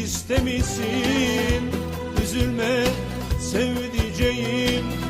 listemisin Üzülme sevdiceğim.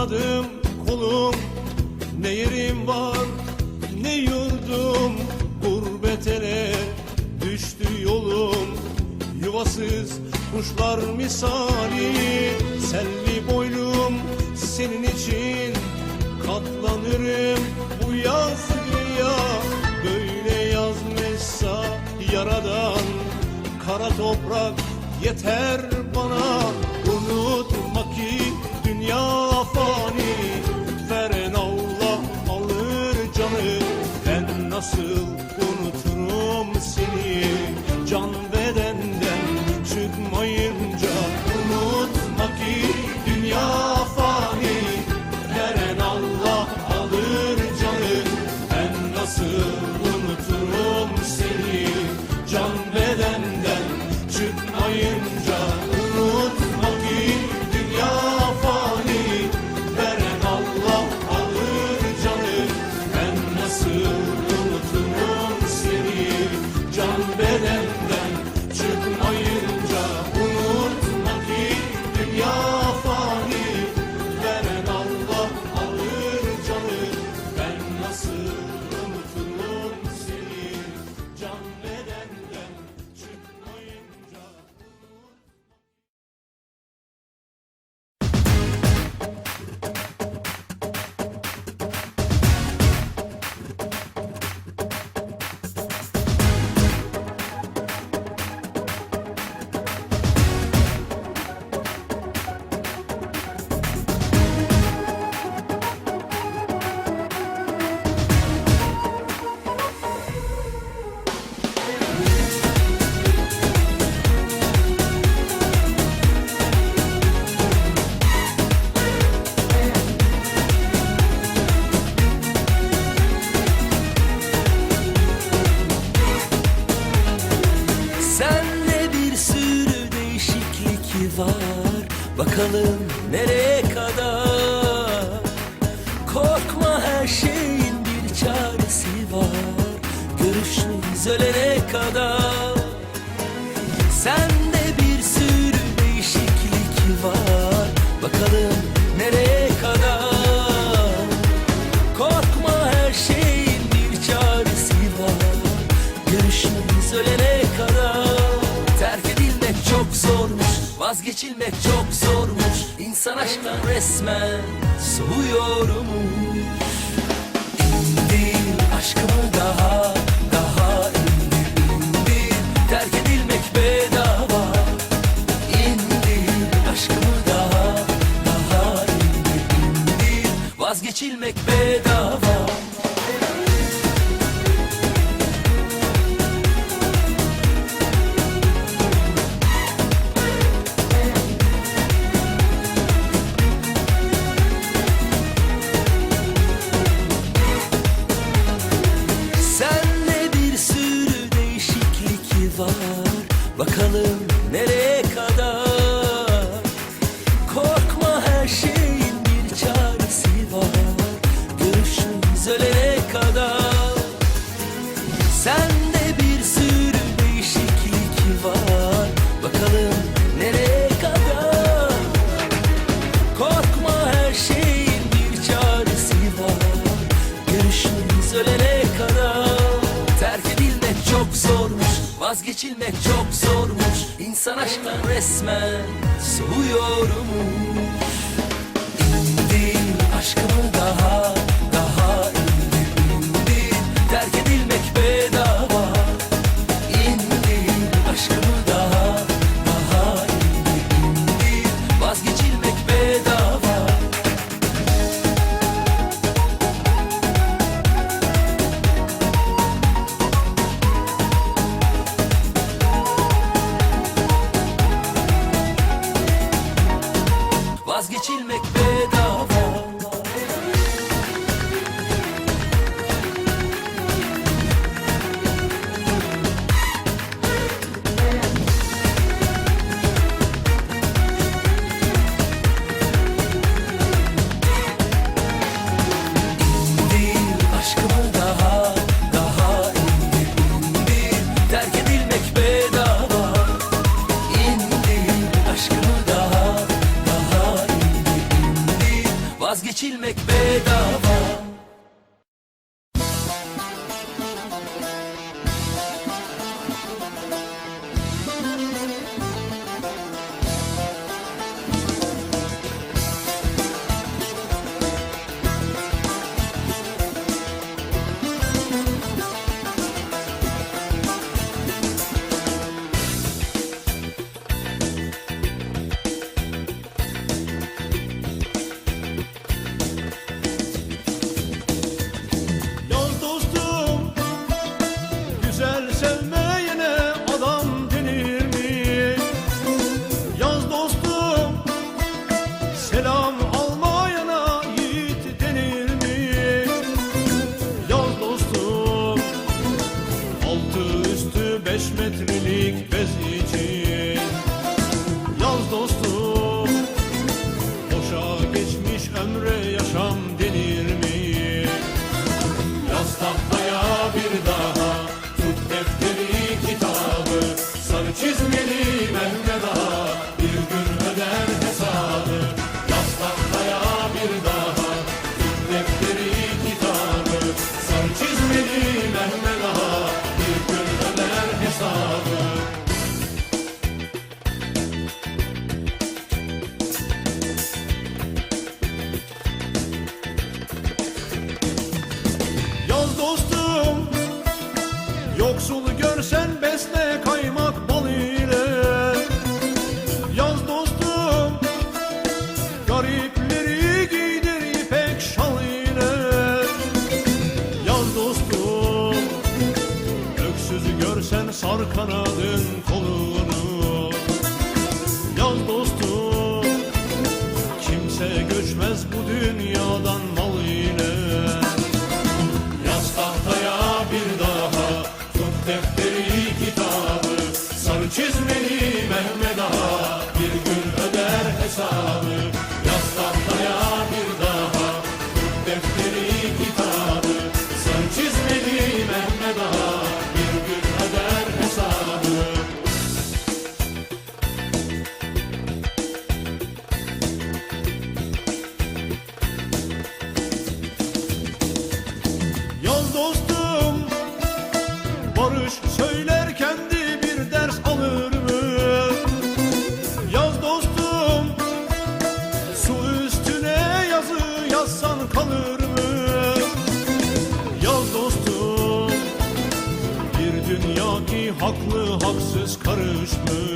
kanadım kulum Ne yerim var ne yurdum. Gurbetele düştü yolum Yuvasız kuşlar misali. Selvi boylum senin için Katlanırım bu yazgıya Böyle yazmışsa yaradan Kara toprak yeter bana. sırada Sende bir sürü değişiklik var. Bakalım nereye kadar? Korkma her şeyin bir çaresi var. Görüşmemiz ölene kadar. Terk edilmek çok zormuş Vazgeçilmek çok zormuş. İnsan aşktan resmen soğuyormuş Vazgeçilmek çok zormuş. İnsan aşktan resmen soğuyormuş İndim aşkımı daha Sen besle kaymak defteri kitabı. Sarı çizmeli Mehmet Ağa Bir gün öder hesabı. yanlış söyler kendi bir ders alır mı? Yaz dostum su üstüne yazı yazsan kalır mı? Yaz dostum bir dünya ki haklı haksız karışmış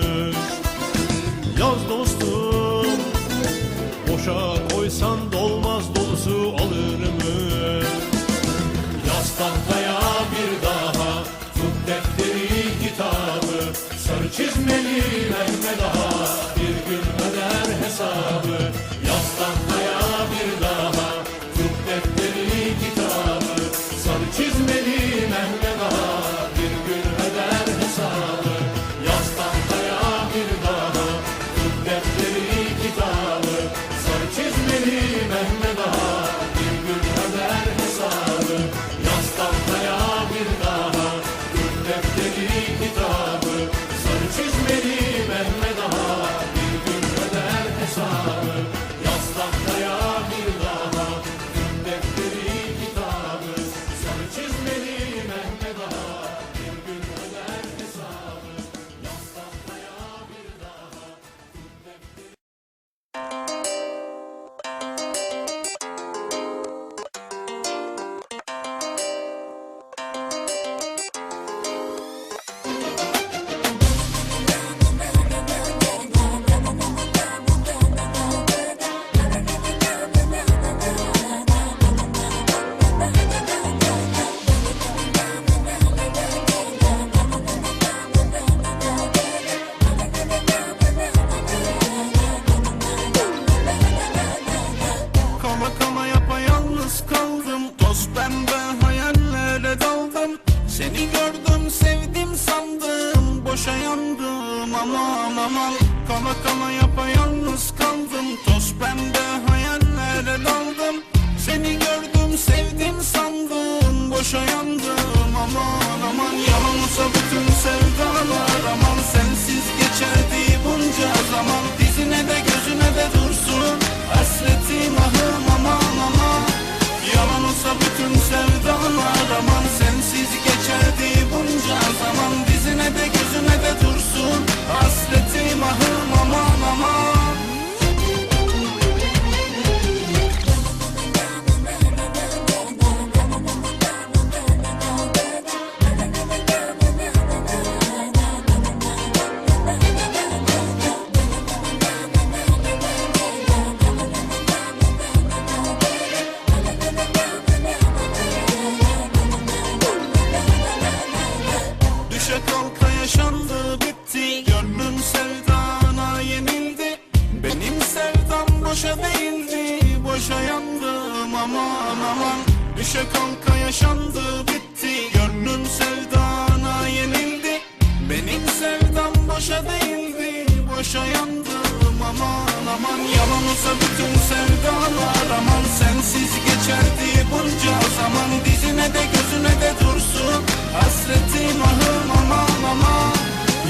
aman Yalan olsa bütün sevdalar aman Sensiz geçerdi bunca zaman. Dizine de gözüne de dursun Hasretin ahım aman aman.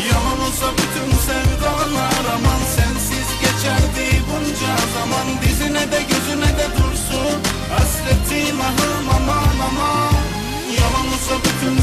Yalan olsa bütün sevdalar aman Sensiz geçerdi bunca zaman. Dizine de gözüne de dursun Hasretin ahım aman aman. Yalan olsa bütün